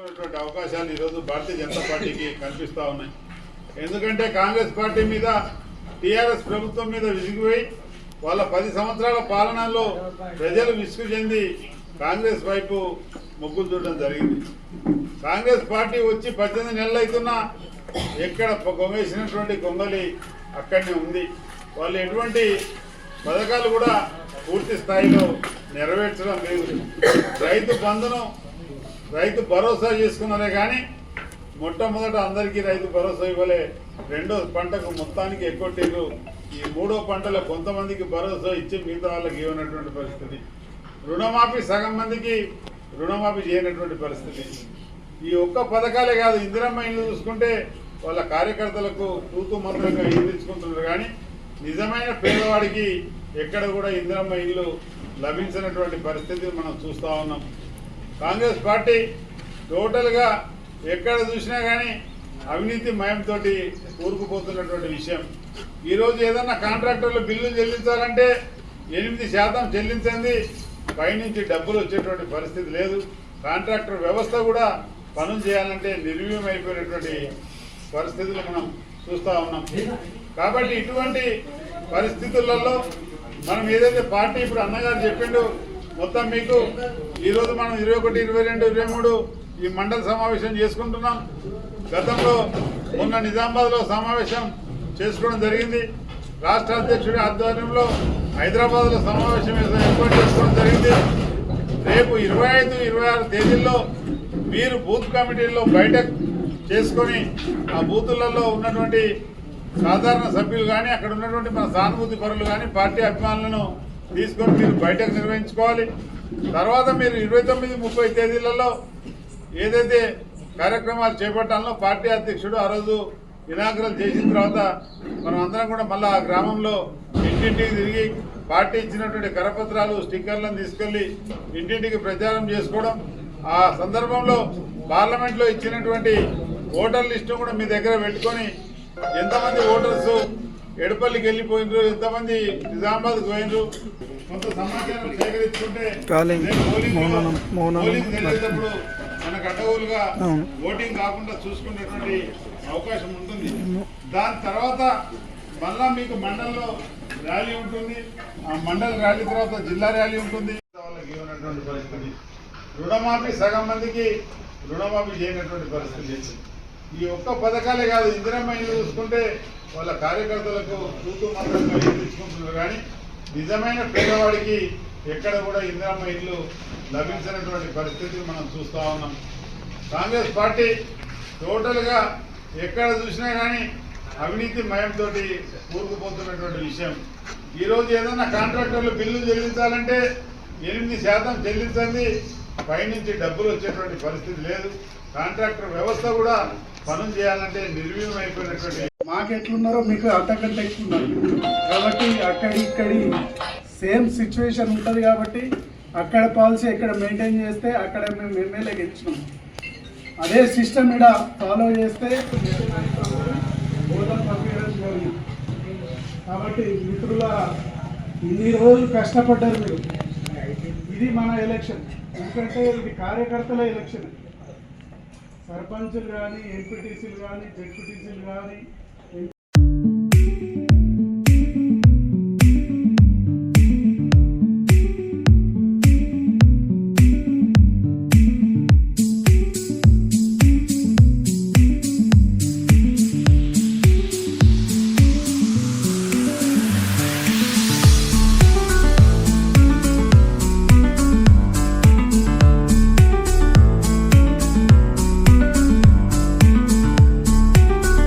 ఉన్నటువంటి అవకాశాలు ఈరోజు భారతీయ జనతా పార్టీకి కనిపిస్తూ ఉన్నాయి. ఎందుకంటే కాంగ్రెస్ పార్టీ మీద టీఆర్ఎస్ ప్రభుత్వం మీద విసిగిపోయి వాళ్ళ పది సంవత్సరాల పాలనలో ప్రజలు విసుగు చెంది కాంగ్రెస్ వైపు మొగ్గులు చూడడం జరిగింది. కాంగ్రెస్ పార్టీ వచ్చి పద్దెనిమిది నెలలు అవుతున్నా ఎక్కడ గొంగేసినటువంటి గొంగలి అక్కడనే ఉంది. వాళ్ళు ఎటువంటి పథకాలు కూడా పూర్తి స్థాయిలో నెరవేర్చడం లేదు. రైతు బంధును రైతు భరోసా చేసుకున్నారే కానీ మొట్టమొదట అందరికీ రైతు భరోసా ఇవ్వలే. రెండో పంటకు మొత్తానికి ఎక్కువ ఈ మూడో పంటలో కొంతమందికి భరోసా ఇచ్చి మిగతా వాళ్ళకి ఇవ్వనటువంటి పరిస్థితి. రుణమాఫీ సగం మందికి రుణమాఫీ చేయనటువంటి పరిస్థితి. ఈ ఒక్క పథకాలే కాదు ఇందిరమ్మ ఇల్లు చూసుకుంటే వాళ్ళ కార్యకర్తలకు తూతు మంత్రంగా ఈదించుకుంటున్నారు కానీ నిజమైన పేదవాడికి ఎక్కడ కూడా ఇందిరమ్మ ఇల్లు లభించినటువంటి పరిస్థితి మనం చూస్తూ ఉన్నాం. కాంగ్రెస్ పార్టీ టోటల్గా ఎక్కడ చూసినా కానీ అవినీతి మయంతో కూరుకుపోతున్నటువంటి విషయం. ఈరోజు ఏదన్నా కాంట్రాక్టర్లు బిల్లులు చెల్లించాలంటే ఎనిమిది శాతం చెల్లించింది పైనుంచి డబ్బులు వచ్చేటువంటి పరిస్థితి లేదు. కాంట్రాక్టర్ వ్యవస్థ కూడా పనులు చేయాలంటే నిర్వీయం అయిపోయినటువంటి పరిస్థితులు మనం చూస్తూ ఉన్నాం. కాబట్టి ఇటువంటి పరిస్థితులలో మనం ఏదైతే పార్టీ ఇప్పుడు అన్నగారు చెప్పిండో మొత్తం మీకు ఈరోజు మనం ఇరవై ఒకటి ఇరవై రెండు ఇరవై మూడు ఈ మండల సమావేశం చేసుకుంటున్నాం. గతంలో మొన్న నిజామాబాద్లో సమావేశం చేసుకోవడం జరిగింది. రాష్ట్ర అధ్యక్షుడి ఆధ్వర్యంలో హైదరాబాద్లో సమావేశం ఏర్పాటు చేసుకోవడం జరిగింది. రేపు ఇరవై ఐదు ఇరవై ఆరు తేదీల్లో మీరు బూత్ కమిటీల్లో బయటకు చేసుకొని ఆ బూతులలో ఉన్నటువంటి సాధారణ సభ్యులు కానీ అక్కడ ఉన్నటువంటి మన సానుభూతి పరులు కానీ పార్టీ అభిమానులను తీసుకొని మీరు బయటకు నిర్వహించుకోవాలి. తర్వాత మీరు ఇరవై తొమ్మిది ముప్పై తేదీలలో ఏదైతే కార్యక్రమాలు చేపట్టాలో పార్టీ అధ్యక్షుడు ఆ రోజు ఇనాగ్రల్ చేసిన తర్వాత మనం అందరం కూడా మళ్ళీ ఆ గ్రామంలో ఇంటింటికి తిరిగి పార్టీ ఇచ్చినటువంటి కరపత్రాలు స్టిక్కర్లను తీసుకెళ్ళి ఇంటింటికి ప్రచారం చేసుకోవడం. ఆ సందర్భంలో పార్లమెంట్లో ఇచ్చినటువంటి ఓటర్ లిస్టు కూడా మీ దగ్గర పెట్టుకొని ఎంతమంది ఓటర్స్ ఎడపల్లికి వెళ్ళిపోయినరు ఎంతమంది నిజామాబాద్కి పోయినరు కొంత సమాచారం సేకరించుకుంటే పోలింగ్ జరిగేటప్పుడు మనకు అడ్డగోలుగా. ఓటింగ్ కాకుండా చూసుకునేటువంటి అవకాశం ఉంటుంది. దాని తర్వాత మళ్ళా మీకు మండలంలో ర్యాలీ ఉంటుంది. ఆ మండల ర్యాలీ తర్వాత జిల్లా ర్యాలీ ఉంటుంది. వాళ్ళకి పరిస్థితి? రుణమాఫీ సగం మందికి రుణమాఫీ చేయనటువంటి పరిస్థితి ఈ ఒక్క పథకాలే కాదు ఇందిరమ్మ చూసుకుంటే వాళ్ళ కార్యకర్తలకు తూతు తీసుకుంటున్నారు కానీ నిజమైన పేదవాడికి ఎక్కడ కూడా ఇందిరమ్మ ఇల్లు లభించినటువంటి పరిస్థితిని మనం చూస్తూ ఉన్నాం. కాంగ్రెస్ పార్టీ టోటల్గా ఎక్కడ చూసినా కానీ అవినీతి మయంతో కూరుకుపోతున్నటువంటి విషయం. ఈరోజు ఏదైనా కాంట్రాక్టర్లు బిల్లులు చెల్లించాలంటే ఎనిమిది శాతం చెల్లించండి పైనుంచి డబ్బులు వచ్చేటువంటి పరిస్థితి లేదు. కాంట్రాక్టర్ వ్యవస్థ కూడా పనులు చేయాలంటే నిర్వీయం అయిపోయినటువంటి మాకు ఎట్లున్నారో మీకు అంతకంటే ఎక్కువ ఉన్నారు కాబట్టి అక్కడి ఇక్కడి సేమ్ సిచ్యువేషన్ ఉంటుంది కాబట్టి అక్కడ పాలసీ ఎక్కడ మెయింటైన్ చేస్తే అక్కడ మేము ఎమ్మెల్యే గెలిచినాం. అదే సిస్టమ్ ఇక్కడ ఫాలో చేస్తే కాబట్టి మిత్రుల ఇన్ని రోజులు కష్టపడ్డారు మీరు. ఇది మన ఎలక్షన్. ఎందుకంటే ఇది కార్యకర్తల ఎలక్షన్. సర్పంచులు కానీ ఎంపీటీసీలు కానీ జెడ్పీటీసీలు కానీ